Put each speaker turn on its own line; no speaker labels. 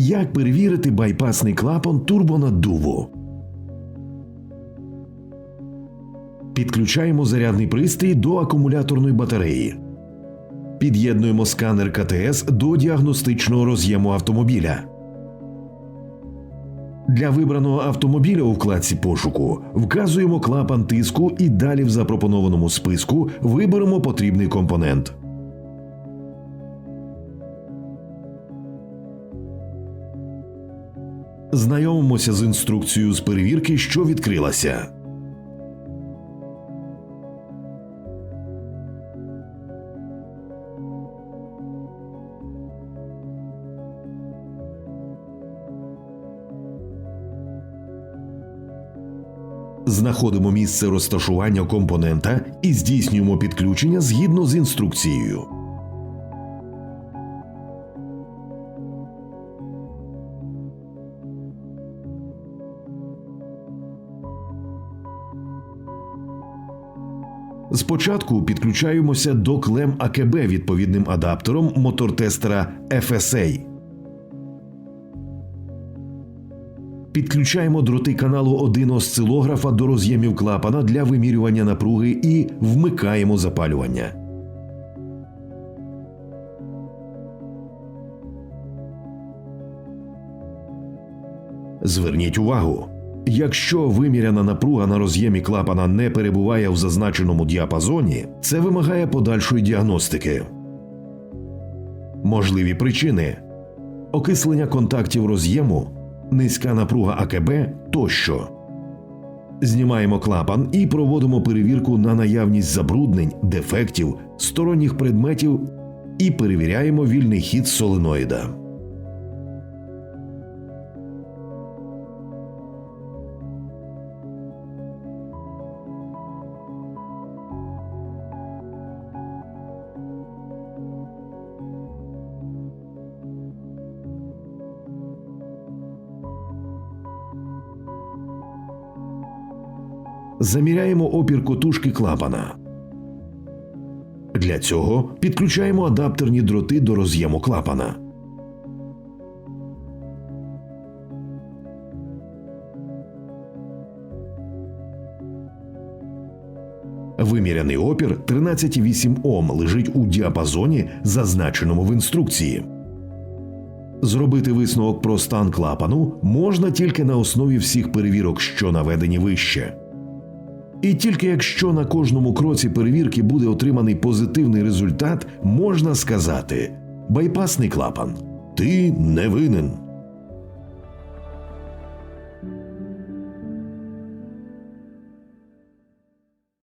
Як перевірити байпасний клапан турбонаддуву? Підключаємо зарядний пристрій до акумуляторної батареї. Під'єднуємо сканер КТС до діагностичного роз'єму автомобіля. Для вибраного автомобіля у вкладці пошуку вказуємо клапан тиску і далі в запропонованому списку виберемо потрібний компонент. Знайомимося з інструкцією з перевірки, що відкрилася. Знаходимо місце розташування компонента і здійснюємо підключення згідно з інструкцією. Спочатку підключаємося до клем АКБ відповідним адаптером мотортестера FSA. Підключаємо дроти каналу 1 осцилографа до роз'ємів клапана для вимірювання напруги і вмикаємо запалювання. Зверніть увагу. Якщо виміряна напруга на роз'ємі клапана не перебуває в зазначеному діапазоні, це вимагає подальшої діагностики. Можливі причини окислення контактів роз'єму, низька напруга АКБ тощо. Знімаємо клапан і проводимо перевірку на наявність забруднень, дефектів, сторонніх предметів і перевіряємо вільний хід соленоїда. Заміряємо опір котушки клапана. Для цього підключаємо адаптерні дроти до роз'єму клапана. Виміряний опір 13,8 Ом лежить у діапазоні, зазначеному в інструкції. Зробити висновок про стан клапану можна тільки на основі всіх перевірок, що наведені вище. І тільки якщо на кожному кроці перевірки буде отриманий позитивний результат, можна сказати: байпасний клапан, ти не винен.